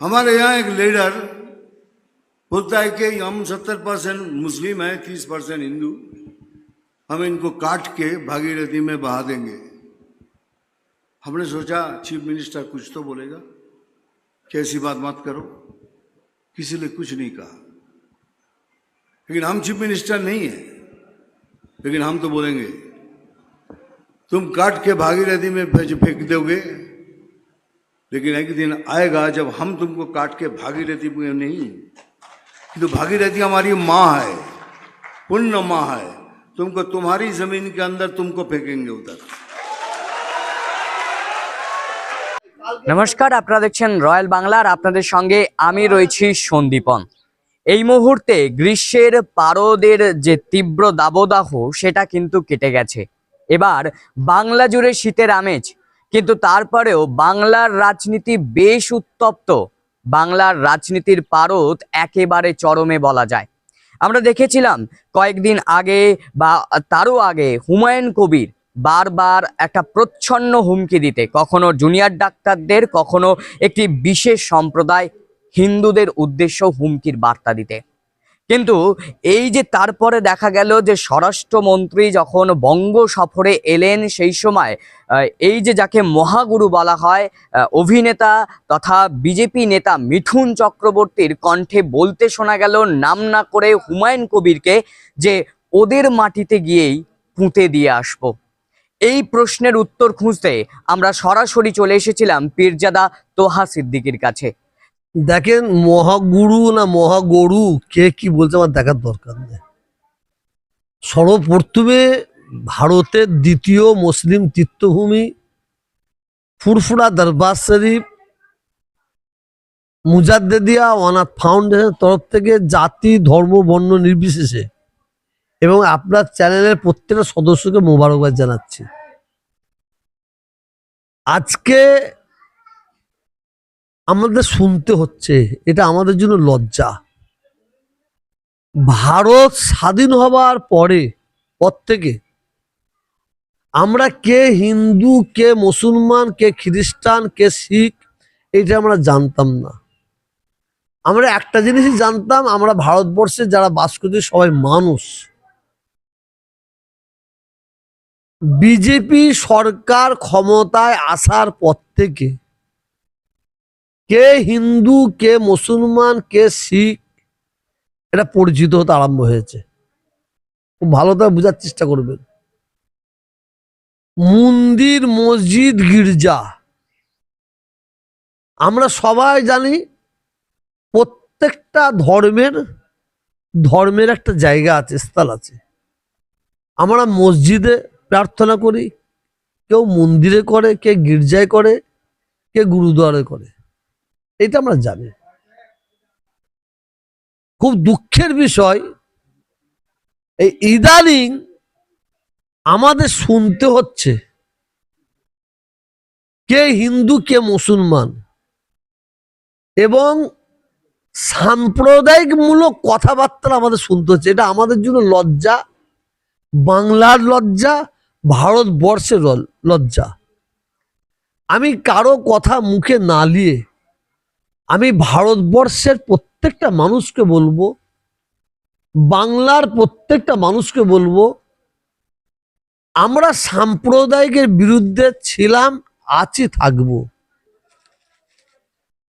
हमारे यहाँ एक लीडर बोलता है कि हम सत्तर परसेंट मुस्लिम हैं, तीस परसेंट हिंदू। हम इनको काट के भागीरथी में बहा देंगे। हमने सोचा चीफ मिनिस्टर कुछ तो बोलेगा, कि ऐसी बात मत करो। किसी ने कुछ नहीं कहा। लेकिन हम चीफ मिनिस्टर नहीं है। लेकिन हम तो बोलेंगे, तुम काट के भागीरथी में फेंक दोगे लेकिन एक दिन आएगा जब हम तुमको काट के भागीरथी में नहीं तो भागीरथी हमारी माँ है पुण्य माँ है तुमको तुम्हारी जमीन के अंदर तुमको फेंकेंगे उधर নমস্কার আপনারা দেখছেন রয়্যাল বাংলার আপনাদের সঙ্গে আমি রয়েছি সন্দীপন এই মুহূর্তে গ্রীষ্মের পারদের যে তীব্র দাবদাহ সেটা কিন্তু কেটে গেছে এবার বাংলা জুড়ে শীতের আমেজ কিন্তু তারপরেও বাংলার রাজনীতি বেশ উত্তপ্ত। বাংলার রাজনীতির পারদ একেবারে চরমে বলা যায়। আমরা দেখেছিলাম কয়েকদিন আগে বা তারও আগে হুমায়ুন কবির বারবার একটা প্রচ্ছন্ন হুমকি দিতে, কখনো জুনিয়র ডাক্তারদের, কখনো একটি বিশেষ সম্প্রদায় হিন্দুদের উদ্দেশ্য হুমকির বার্তা দিতে। কিন্তু এই যে তারপরে দেখা গেল যে স্বরাষ্ট্রমন্ত্রী যখন বঙ্গ সফরে এলেন সেই সময় এই যে যাকে মহাগুরু বলা হয় অভিনেতা তথা বিজেপি নেতা মিঠুন চক্রবর্তীর কণ্ঠে বলতে শোনা গেল নাম না করে হুমায়ুন কবিরকে যে ওদের মাটিতে গিয়েই পুঁতে দিয়ে আসব। এই প্রশ্নের উত্তর খুঁজতে আমরা সরাসরি চলে এসেছিলাম পীরজাদা তোহা সিদ্দিকির কাছে। দেখেন মহাগুরু না মহাগরু কে কি বলছে আমার দেখার দরকার নেই। সর্বপ্রথমে ভারতের দ্বিতীয় মুসলিম তীর্থভূমি ফুরফুরা দরবার শরীফ মুজাদ্দেদিয়া অনাথ ফাউন্ডেশনের তরফ থেকে জাতি, ধর্ম, বর্ণ নির্বিশেষে এবং আপনার চ্যানেলের প্রত্যেকটা সদস্যকে মোবারকবাদ জানাচ্ছি। আজকে আমাদের শুনতে হচ্ছে, এটা আমাদের জন্য লজ্জা। ভারত স্বাধীন হবার পরে, পর থেকে আমরা কে হিন্দু, কে মুসলমান, কে খ্রিস্টান, কে শিখ, এটা আমরা জানতাম না। আমরা একটা জিনিসই জানতাম, আমরা ভারতবর্ষে যারা বাস করছি সবাই মানুষ। বিজেপি সরকার ক্ষমতায় আসার পর থেকে কে হিন্দু, কে মুসলমান, কে শিখ, এটা পরিচিত হতে আরম্ভ হয়েছে। খুব ভালো বোঝার চেষ্টা করবেন। মন্দির, মসজিদ, গির্জা। আমরা সবাই জানি প্রত্যেকটা ধর্মের ধর্মের একটা জায়গা আছে, স্থল আছে। আমরা মসজিদে প্রার্থনা করি, কেউ মন্দিরে করে, কে গির্জায় করে, কে গুরুদুয়ারে করে। এটা আমরা জানি। খুব দুঃখের বিষয়, এই ইদানিং আমাদের শুনতে হচ্ছে, কে হিন্দু, কে মুসলমান, এবং সাম্প্রদায়িকমূলক কথাবার্তা আমাদের শুনতে হচ্ছে। এটা আমাদের জন্য লজ্জা, বাংলার লজ্জা, ভারতবর্ষের লজ্জা। আমি কারও কথা মুখে না নিয়ে আমি ভারতবর্ষের প্রত্যেকটা মানুষকে বলব, বাংলার প্রত্যেকটা মানুষকে বলব, আমরা সাম্প্রদায়িকের বিরুদ্ধে ছিলাম আছি থাকব।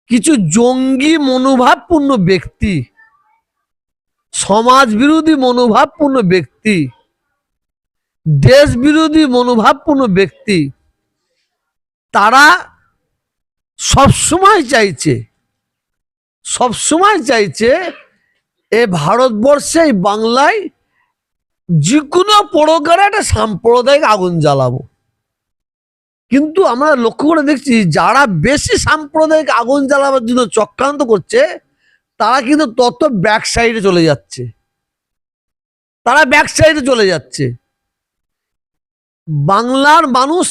কিছু জঙ্গি মনোভাবপূর্ণ ব্যক্তি সমাজ বিরোধী মনোভাবপূর্ণ ব্যক্তি দেশ বিরোধী মনোভাবপূর্ণ ব্যক্তি, তারা সবসময় চাইছে সবসময় চাইছে এ ভারতবর্ষে এই বাংলায় যে কোনো প্রকারে একটা সাম্প্রদায়িক আগুন জ্বালাবো। কিন্তু আমরা লক্ষ্য করে দেখছি যারা বেশি সাম্প্রদায়িক আগুন জ্বালাবার জন্য চক্রান্ত করছে, তারা কিন্তু তত ব্যাক সাইডে চলে যাচ্ছে। তারা ব্যাক সাইডে চলে যাচ্ছে। বাংলার মানুষ,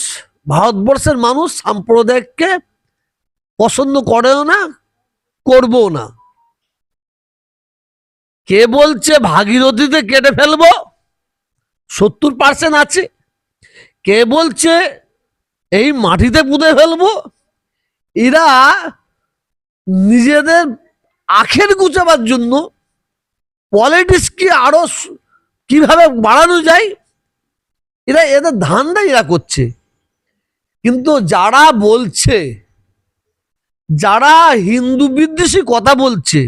ভারতবর্ষের মানুষ সাম্প্রদায়িককে পছন্দ করেও না করব না। কে বলছে ভাগীরথীতে কেটে ফেলব? সত্তর পার্সেন্ট আছে। কে বলছে এই মাটিতে পুঁতে ফেলব? এরা নিজেদের আখের গুচাবার জন্য পলিটিক্সকে আরও স- কীভাবে বাড়ানো যায়, এরা, এদের ধান্দা এরা করছে। কিন্তু যারা বলছে যারা হিন্দু বিদ্বেষী কথা বলছে,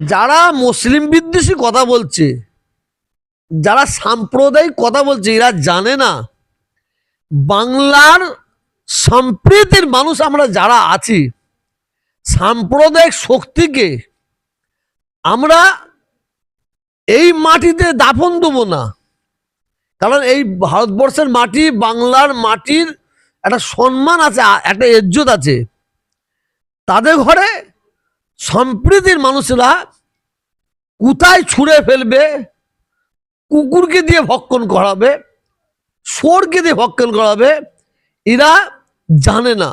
যারা মুসলিম বিদ্বেষী কথা বলছে, যারা সাম্প্রদায়িক কথা বলছে, এরা জানে না বাংলার সম্প্রীতির মানুষ আমরা যারা আছি, সাম্প্রদায়িক শক্তিকে আমরা এই মাটিতে দাফন দেবো না। কারণ এই ভারতবর্ষের মাটি, বাংলার মাটির একটা সম্মান আছে, একটা ইজ্জত আছে। তাদের ঘরে সম্প্রীতির মানুষেরা কোথায় ছুঁড়ে ফেলবে, কুকুরকে দিয়ে ভক্ষণ করাবে সোরকে দিয়ে ভক্ষণ করাবে, এরা জানে না।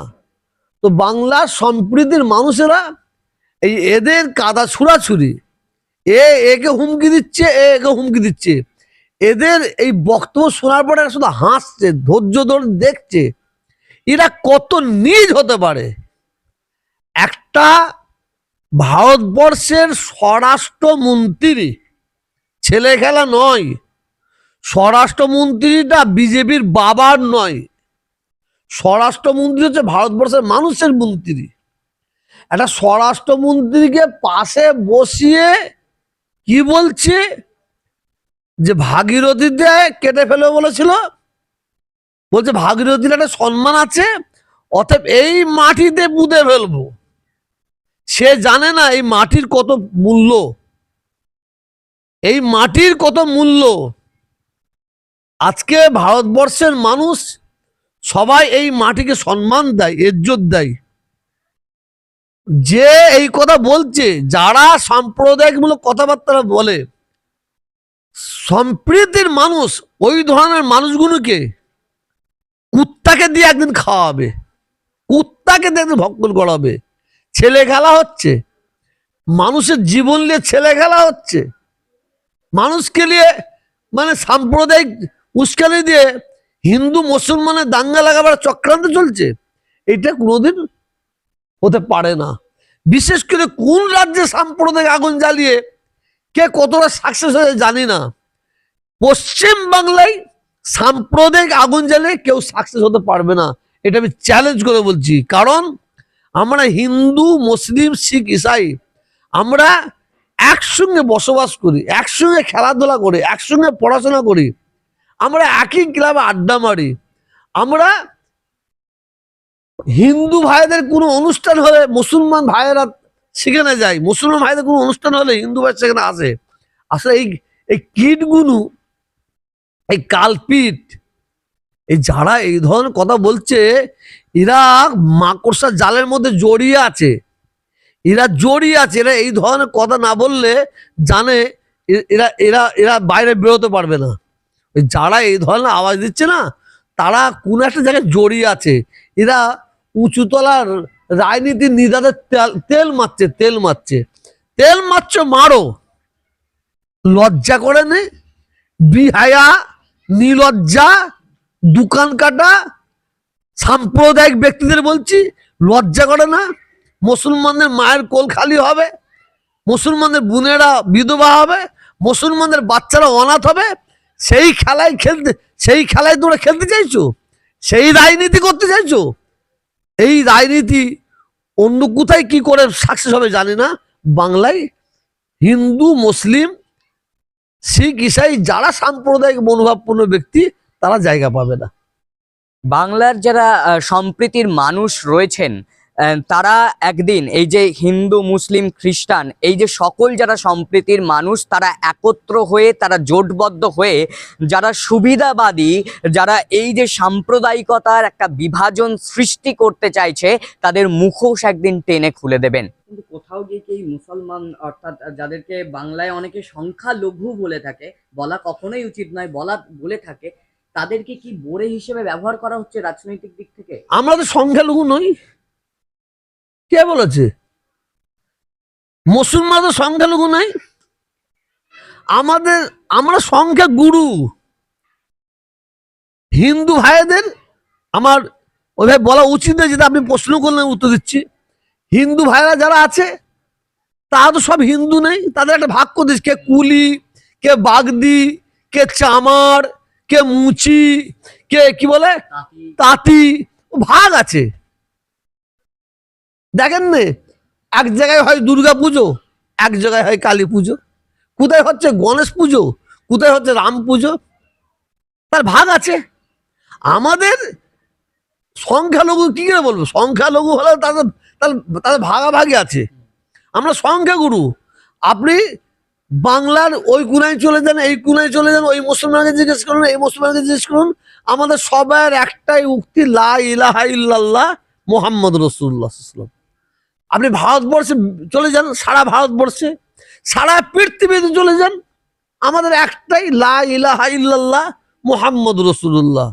তো বাংলার সম্প্রীতির মানুষেরা এই এদের কাদা ছুড়াছুরি এ একে হুমকি দিচ্ছে, এ একে হুমকি দিচ্ছে। এদের এই বক্তব্য শোনার পরে শুধু হাসছে, ধৈর্য ধরে দেখছে। এরা কত নিজ হতে পারে? একটা ভারতবর্ষের স্বরাষ্ট্রমন্ত্রী, ছেলে খেলা নয়, স্বরাষ্ট্রমন্ত্রীটা বিজেপির বাবার নয়, স্বরাষ্ট্রমন্ত্রী হচ্ছে ভারতবর্ষের মানুষের মন্ত্রী। একটা স্বরাষ্ট্রমন্ত্রীকে পাশে বসিয়ে কি বলছে? যে ভাগীরথীতে কেটে ফেলে বলেছিল। বলছে, ভাগীরথীর একটা সম্মান আছে, অতএব এই মাটিতে পুঁতে ফেলব। সে জানে না এই মাটির কত মূল্য। এই মাটির কত মূল্য। আজকে ভারতবর্ষের মানুষ সবাই এই মাটিকে সম্মান দেয়, ইজ্জত দেয়। যে এই কথা বলছে, যারা সাম্প্রদায়িকমূলক কথাবার্তা বলে, সম্প্রীতির মানুষ ওই ধরনের মানুষগুলোকে কুত্তাকে দিয়ে একদিন খাওয়াবে, কুত্তাকে দিয়ে একদিন ভক্ষণ করাবে। ছেলে খেলা হচ্ছে। মানুষের জীবন নিয়ে ছেলে খেলা হচ্ছে। মানুষকে নিয়ে মানে সাম্প্রদায়িক উস্কানি দিয়ে হিন্দু, মুসলমানের দাঙ্গা লাগাবার চক্রান্ত চলছে। এটা কোনোদিন হতে পারে না। বিশেষ করে কোন রাজ্যে সাম্প্রদায়িক আগুন জ্বালিয়ে কে কতটা সাকসেস হয়েছে জানি না। পশ্চিম বাংলায় সাম্প্রদায়িক আগুন জ্বালিয়ে কেউ সাকসেস হতে পারবে না। এটা আমি চ্যালেঞ্জ করে বলছি। কারণ আমরা হিন্দু, মুসলিম, শিখ, ইসাই, আমরা একসঙ্গে বসবাস করি, একসঙ্গে খেলাধুলা করি, একসঙ্গে পড়াশোনা করি, আমরা একই ক্লাবে আড্ডা মারি, আমরা হিন্দু ভাইদের কোনো অনুষ্ঠান হলে মুসলমান ভাইয়েরা সেখানে যায়, মুসলমান ভাইদের কোনো অনুষ্ঠান হলে হিন্দু ভাই সেখানে আসে। আসলে এই এই কীটগুলো, এই কালপিট এই যারা এই ধরনের কথা বলছে, এরা মাকড়সার জালের মধ্যে জড়িয়ে আছে। এরা জড়িয়ে আছে, এরা এই ধরনের কথা না বললে জানে এরা এরা এরা বাইরে বেরোতে পারবে না। যারা এই ধরনের আওয়াজ দিচ্ছে না, তারা কোন একটা জায়গায় জড়িয়ে আছে। এরা উঁচুতলার রাজনীতির নিদাদের তেল মারছে তেল মারছে। তেল মারছ, মারো। লজ্জা করে নে। বিহায়া, নিলজ্জা দোকান কাটা, সাম্প্রদায়িক ব্যক্তিদের বলছি, লজ্জা করে না? মুসলমানদের মায়ের কোল খালি হবে, মুসলমানদের বোনেরা বিধবা হবে, মুসলমানদের বাচ্চারা অনাথ হবে, সেই খেলায় খেলতে, সেই খেলায় তোমরা খেলতে চাইছো? সেই রাজনীতি করতে চাইছো? এই রাজনীতি অন্য কোথায় কি করে সাকসেস হবে জানি না। বাংলায় হিন্দু, মুসলিম, শিখ, ইসাই, যারা সাম্প্রদায়িক মনোভাবপূর্ণ ব্যক্তি তারা জায়গা পাবে না। বাংলার যারা সম্প্রীতির মানুষ রয়েছেন তারা একদিন এই যে হিন্দু মুসলিম খ্রিস্টান এই যে সকল যারা সম্প্রীতির মানুষ তারা একত্র হয়ে তারা জোটবদ্ধ হয়ে যারা সুবিধাবাদী যারা এই যে সাম্প্রদায়িকতার একটা বিভাজন সৃষ্টি করতে চাইছে তাদের মুখোশ একদিন টেনে খুলে দেবেন। কিন্তু কোথাও গিয়ে কি মুসলমান অর্থাৎ যাদেরকে বাংলায় অনেকে সংখ্যালঘু বলে থাকে বলা কখনোই উচিত নয় বলা বলে থাকে তাদেরকে কি বোরে হিসেবে ব্যবহার করা হচ্ছে রাজনৈতিক দিক থেকে? আমরা তো সংখ্যালঘু নই। কে বলেছে? মুসলমান তো সংখ্যালঘু নাই। আমাদের, আমরা সংখ্যা গুরু। হিন্দু ভাইদের আমার ওইভাবে বলা উচিত নয়, যেটা আপনি প্রশ্ন করলেন উত্তর দিচ্ছি। হিন্দু ভাইরা যারা আছে, তারা তো সব হিন্দু নেই। তাদের একটা ভাগ করে দিস কে কুলি, কে বাগদি, কে চামার কে মুচি কে কি বলে? তাঁতি। ভাগ আছে। দেখেন নে এক জায়গায় হয় দুর্গা পুজো এক জায়গায় হয় কালী পুজো। কোথায় হচ্ছে গণেশ পুজো কোথায় হচ্ছে রাম পুজো? তার ভাগ আছে। আমাদের সংখ্যালঘু কি করে বলব? সংখ্যালঘু হলে তাদের তাদের তাদের ভাগাভাগি আছে। আমরা সংখ্যাগুরু। আপনি বাংলার ওই কোনায় চলে যান, এই কোনায় চলে যান, ওই মুসলমানকে জিজ্ঞেস করুন, এই মুসলমানকে জিজ্ঞেস করুন, আমাদের সবার একটাই উক্তি, লা মোহাম্মদ রসুল্লাহ আপনি ভারতবর্ষে চলে যান, সারা ভারতবর্ষে, সারা পৃথিবীতে চলে যান, আমাদের একটাই লা ইল্লাল্লাহ মোহাম্মদ রসুল্লাহ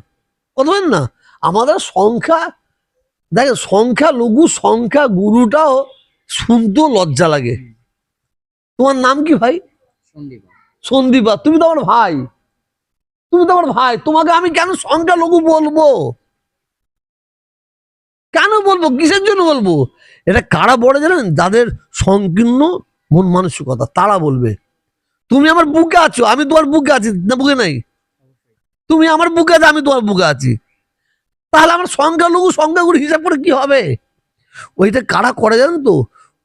বলেন না? আমাদের সংখ্যা, দেখেন সংখ্যা লঘু সংখ্যা গুরুটাও শুনতেও লজ্জা লাগে। তোমার নাম কি ভাই? সন্দীপা। তুমি তো আমার ভাই। তুমি তো আমার ভাই তোমাকে আমি কেন সংখ্যা লঘু বলব? কেন বলব? কিসের জন্য বলব? এটা কারা বলে জানেন? যাদের সংকীর্ণ মন মানসিকতা তারা বলবে। তুমি আমার বুকে আছো আমি তোমার বুকে আছি না বুকে নাই? তুমি আমার বুকে আছো আমি তোমার বুকে আছি। তাহলে আমার সংখ্যালঘু সংখ্যাগুরু হিসাব করে কি হবে? ওইটা কারা করে জানেন তো?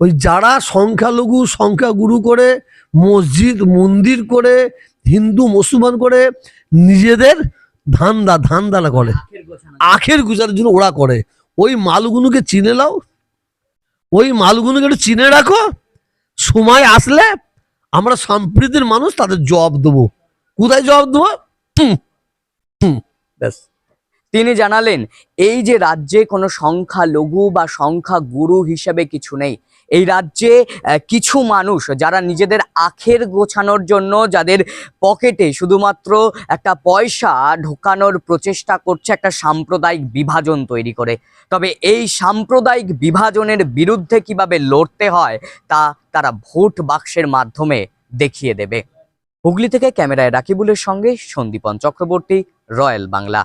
ওই যারা সংখ্যালঘু সংখ্যাগুরু করে মসজিদ মন্দির করে হিন্দু মুসলমান করে নিজেদের ধান্দা ধান্দালা করে। আখের গুজারের জন্য ওরা করে। ওই মালগুলোকে চিনে নাও। ওই মালগুলোকে একটু চিনে রাখো। সময় আসলে আমরা সম্প্রীতির মানুষ তাদের জবাব দেবো। কোথায় জবাব দেবো? ব্যাস। তিনি জানালেন এই যে রাজ্যে কোনো সংখ্যা লঘু বা সংখ্যা গুরু হিসেবে কিছু নেই এই রাজ্যে কিছু মানুষ যারা নিজেদের আখের গোছানোর জন্য যাদের পকেটে শুধুমাত্র একটা পয়সা ঢোকানোর প্রচেষ্টা করছে একটা সাম্প্রদায়িক বিভাজন তৈরি করে। তবে এই সাম্প্রদায়িক বিভাজনের বিরুদ্ধে কীভাবে লড়তে হয়, তা তারা ভোট বাক্সের মাধ্যমে দেখিয়ে দেবে। হুগলি থেকে ক্যামেরায় রাকিবুলের সঙ্গে সন্দীপন চক্রবর্তী, রয়্যাল বাংলা।